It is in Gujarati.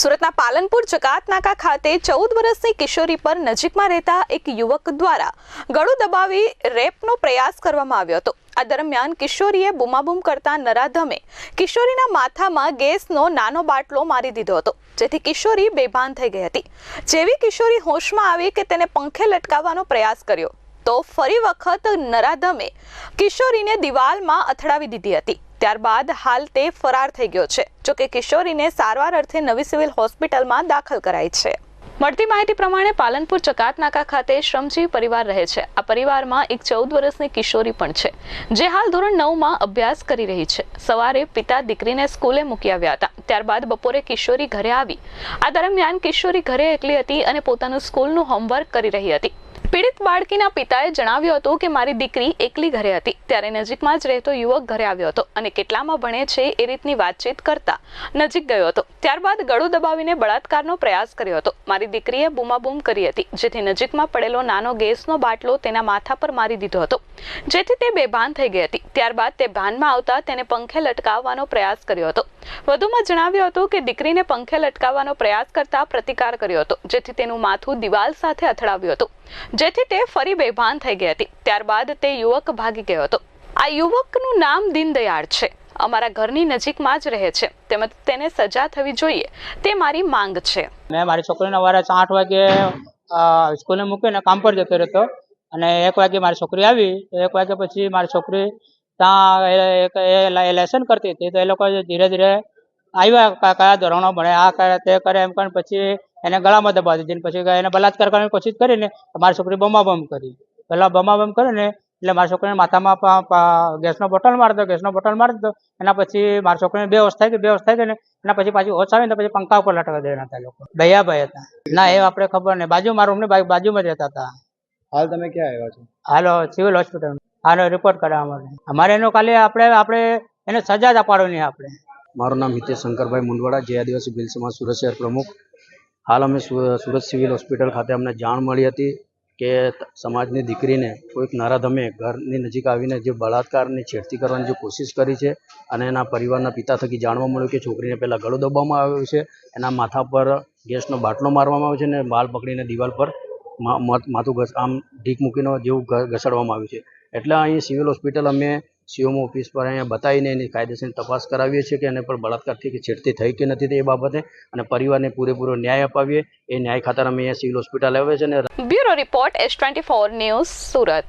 સુરતના પાલનપુર જકાતનાકા ખાતે ચૌદ વર્ષની કિશોરી પર નજીકમાં રહેતા એક યુવક દ્વારા ગળું દબાવી રેપનો પ્રયાસ કરવામાં આવ્યો હતો. આ દરમિયાન કિશોરીએ બૂમાબૂમ કરતા નરાધમે કિશોરીના માથામાં ગેસનો નાનો બાટલો મારી દીધો હતો, જેથી કિશોરી બેભાન થઈ ગઈ હતી. જેવી કિશોરી હોશમાં આવી કે તેને પંખે લટકાવવાનો પ્રયાસ કર્યો, તો ફરી વખત નરાધમે કિશોરીને દિવાલમાં અથડાવી દીધી હતી. ત્યારબાદ હાલ તે ફરાર થઈ ગયો છે જોકે કિશોરીને સારવાર અર્થે નવી સિવિલ હોસ્પિટલમાં દાખલ કરાઈ છે. મળતી માહિતી પ્રમાણે પાલનપુર ચકાતનાકા ખાતે શ્રમજીવી પરિવાર રહે છે. આ પરિવારમાં એક ચૌદ વર્ષની કિશોરી પણ છે, જે હાલ ધોરણ નવમાં અભ્યાસ કરી રહી છે. સવારે પિતા દીકરીને સ્કૂલે મૂકી આવ્યા હતા. ત્યારબાદ બપોરે કિશોરી ઘરે આવી. આ દરમિયાન કિશોરી ઘરે એકલી હતી અને પોતાનું સ્કૂલનું હોમવર્ક કરી રહી હતી. પીડિત બાળકીના પિતાએ જણાવ્યું હતું કે મારી દીકરી એકલી ઘરે હતી. ત્યારે નજીકમાં જ રહેતો યુવક ઘરે આવ્યો હતો અને કેટલામાં ભણે છે એ રીતની વાતચીત કરતા નજીક ગયો હતો. ત્યારબાદ ગળું દબાવીને બળાત્કારનો પ્રયાસ કર્યો હતો. મારી દીકરીએ બૂમાબૂમ કરી હતી, જેથી નજીકમાં પડેલો નાનો ગેસનો બાટલો તેના માથા પર મારી દીધો હતો. જેથી તે બેભાન થઈ ગઈ હતી. ત્યારબાદ તે ભાનમાં આવતા તેને પંખે લટકાવવાનો પ્રયાસ કર્યો હતો. વધુમાં જણાવ્યું હતું કે દીકરીને પંખે લટકાવવાનો પ્રયાસ કરતા પ્રતિકાર કર્યો હતો, જેથી તેનું માથું દિવાલ સાથે અથડાવ્યું હતું. જેથી તે ફરી બેભાન થઈ ગઈ હતી. ત્યારબાદ તે યુવક ભાગી ગયો હતો. આ યુવકનું નામ દીનદયાળ છે. અમારા ઘરની નજીકમાં જ રહે છે. તેમજ તેને સજા થવી જોઈએ. તે મારી માંગ છે. મેં મારી છોકરીને સવારે આઠ વાગે સ્કૂલે મૂકીને કામ પર જતો રહેતો. અને એક વાગે મારી છોકરી આવી, તો એક વાગે પછી મારી છોકરી ત્યાં એ- લેસન કરતી હતી. તો એ લોકો ધીરે ધીરે આવ્યા ક- કયા ધોરણો ભણે આ કરે તે કરે એમ કરીને પછી એને ગળામાં દબાવી દીધી પછી એને બલાત્કાર કરવાની કોશિશ કરીને મારી છોકરી બમાબમ કરી. પહેલાં બમાબમ કરીને એટલે મારી છોકરીને માથામાં ગેસનો બોટલ મારતો દો ગેસનો બોટલ મારી દીધો એના પછી મારી છોકરીને બેહોશ થાય કે બેહોશ થઈ ગઈ ને એના પછી પાછી હોશ આવીને પછી પંખા ઉપર લટકા દેવાના હતા લોકો. દયાભાઈ હતા. ના એ આપણે ખબર નહીં. બાજુ મારું બાજુ- બાજુમાં જ રહેતા હતા. હાલ તમે ક્યાં આવ્યા છો? હાલો સિવિલ હોસ્પિટલ આનો રિપોર્ટ કરાવવા માટે. અમારે એનો ખાલી આપણે આપણે એને સજા જ અપાડવાની આપણે. મારું નામ હિતેશ શંકરભાઈ મુંડવાડા, જે આદિવાસી ભીલ સમાજ સુરત શહેર પ્રમુખ. હાલ અમે સુરત સિવિલ હોસ્પિટલ ખાતે અમને જાણ મળી હતી કે સમાજની દીકરીને કોઈક નરાધમે ઘરની નજીક આવીને જે બળાત્કારની છેડતી કરવાની જે કોશિશ કરી છે અને એના પરિવારના પિતા થકી જાણવા મળ્યું કે છોકરીને પહેલાં ગળું દબાવવામાં આવ્યું છે, એના માથા પર ગેસનો બાટલો મારવામાં આવ્યો છે અને બાલ પકડીને દિવાલ પર માથું ઘસ, આમ ઢીક મૂકીને જેવું ઘસડવામાં આવ્યું છે. એટલે અહીં સિવિલ હોસ્પિટલ અમે સીઓમ ઓફિસ પર અહીંયા બતાવીને એની કાયદેસરની તપાસ કરાવીએ છીએ કે એને પર બળાત્કારથી કે છેડતી થઈ કે નથી તે બાબતે અને પરિવારને પૂરેપૂરો ન્યાય અપાવીએ. એ ન્યાય ખાતર અમે અહીંયા સિવિલ હોસ્પિટલ આવે છે અને bureau report S twenty four news Surat.